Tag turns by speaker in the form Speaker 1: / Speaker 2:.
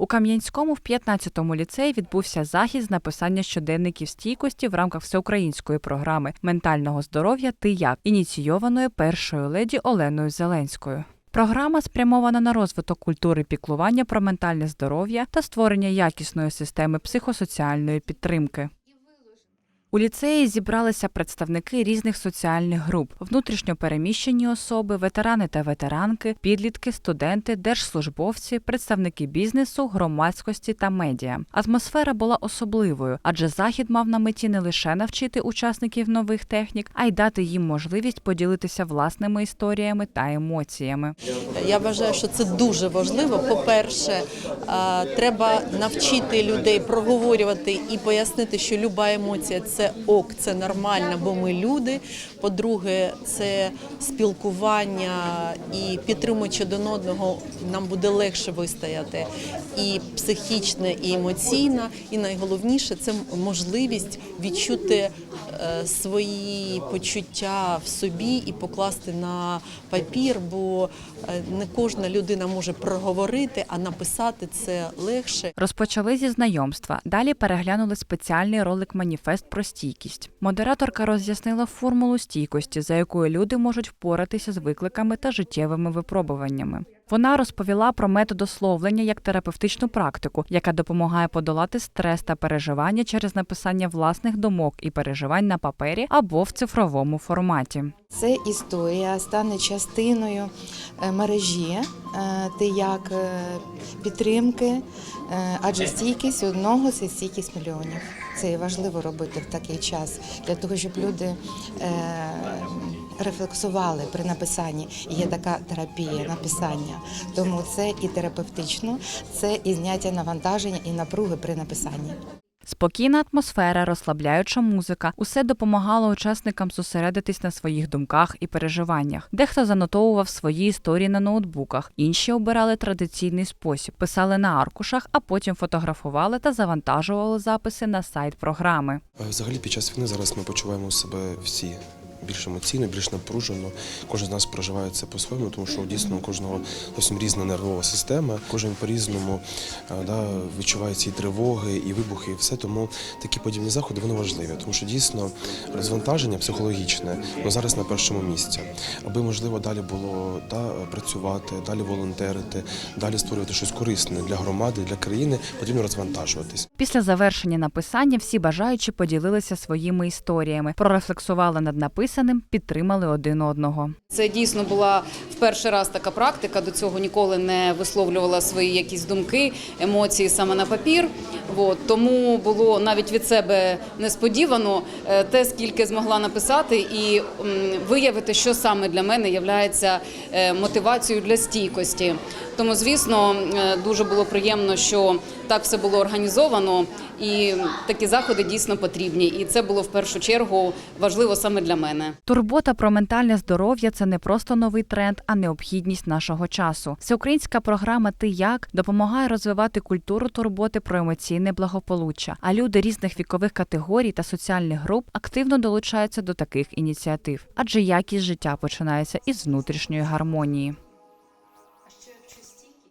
Speaker 1: У Кам'янському в 15-му ліцеї відбувся захід з написання щоденників стійкості в рамках всеукраїнської програми ментального здоров'я Ти як ініційованої першою леді Оленою Зеленською. Програма спрямована на розвиток культури піклування про ментальне здоров'я та створення якісної системи психосоціальної підтримки. У ліцеї зібралися представники різних соціальних груп: внутрішньопереміщені особи, ветерани та ветеранки, підлітки, студенти, держслужбовці, представники бізнесу, громадськості та медіа. Атмосфера була особливою, адже захід мав на меті не лише навчити учасників нових технік, а й дати їм можливість поділитися власними історіями та емоціями.
Speaker 2: Я вважаю, що це дуже важливо. По-перше, е, треба навчити людей проговорювати і пояснити, що люба емоція це ок, це нормально, бо ми люди. По-друге, це спілкування і підтримуючи один одного, нам буде легше вистояти і психічно, і емоційно. І найголовніше це можливість відчути е, свої почуття в собі і покласти на папір, бо е, не кожна людина може проговорити, а написати це легше.
Speaker 1: Розпочали зі знайомства. Далі переглянули спеціальний ролик Маніфест про стійкість. Модераторка роз'яснила формулу стійкості, за якою люди можуть впоратися з викликами та життєвими випробуваннями. Вона розповіла про методословлення як терапевтичну практику, яка допомагає подолати стрес та переживання через написання власних думок і переживань на папері або в цифровому форматі.
Speaker 3: Це історія стане частиною е, мережі е, ти як е, підтримки, адже стійкість одного це стійкість мільйонів. Це і важливо робити в такий час для того, щоб люди е, рефлексували при написанні. Є така терапія написання. Тому це і терапевтично, це і зняття навантаження і напруги при написанні.
Speaker 1: Спокійна атмосфера, розслабляюча музика усе допомагало учасникам зосередитись на своїх думках і переживаннях. Дехто занотовував свої історії на ноутбуках, інші обирали традиційний спосіб, писали на аркушах, а потім фотографували та завантажували записи на сайт програми.
Speaker 4: Е, Взагалі під час війни зараз ми почуваємо себе всі більш емоційно, більш напружено. Кожен з нас проживає це по-своєму, тому що дійсно у кожного зовсім різна нервова система. Кожен по-різному е, да, відчуває ці тривоги і вибухи, і все. Тому такі подібні заходи вони важливі, тому що дійсно розвантаження психологічне ну, зараз на першому місці. Аби можливо далі було да, працювати, далі волонтерити, далі створювати щось корисне для громади, для країни, потрібно розвантажуватись.
Speaker 1: Після завершення написання всі бажаючі поділилися своїми історіями, прорефлексували над написаним, підтримали один одного.
Speaker 5: Це дійсно була в перший раз така практика. До цього ніколи не висловлювала свої якісь думки, емоції саме на папір. От, тому було навіть від себе несподівано е, те, скільки змогла написати, і виявити, що саме для мене є мотивацією для стійкості. Тому, звісно, е, дуже було приємно, що так все було організовано, і такі заходи дійсно потрібні. І це було в першу чергу важливо саме для мене.
Speaker 1: Турбота про ментальне здоров'я це не просто новий тренд, а необхідність нашого часу. Всеукраїнська програма Ти як допомагає розвивати культуру турботи про емоційне благополуччя. А люди різних вікових категорій та соціальних груп активно долучаються до таких ініціатив, адже якість життя починається із внутрішньої гармонії.